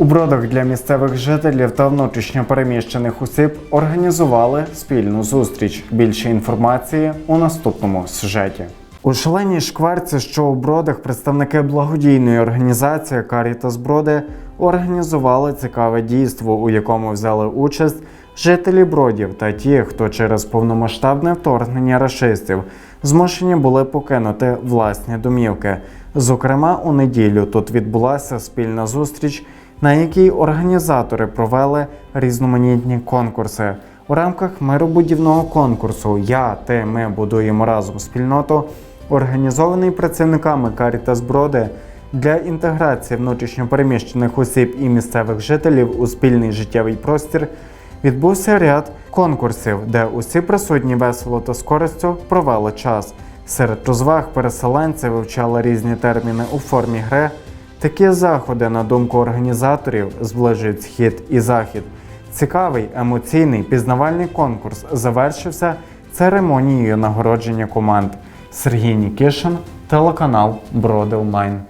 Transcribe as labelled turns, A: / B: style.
A: У бродах для місцевих жителів та внутрішньопереміщених осіб організували спільну зустріч. Більше інформації у наступному сюжеті. У шаленій шкварці, що у бродах представники благодійної організації Карітас Броди організували цікаве дійство, у якому взяли участь жителі бродів та ті, хто через повномасштабне вторгнення рашистів змушені були покинути власні домівки. Зокрема, у неділю тут відбулася спільна зустріч, на якій організатори провели різноманітні конкурси. У рамках миробудівного конкурсу Я, ти, ми будуємо разом спільноту, організований працівниками Карітас Броди для інтеграції внутрішньопереміщених осіб і місцевих жителів у спільний життєвий простір. Відбувся ряд конкурсів, де усі присутні весело та з користю провели час. Серед розваг переселенці вивчали різні терміни у формі гри. Такі заходи, на думку організаторів, зближують схід і захід. Цікавий, емоційний, пізнавальний конкурс завершився церемонією нагородження команд. Сергій Нікішин, телеканал Броди Онлайн.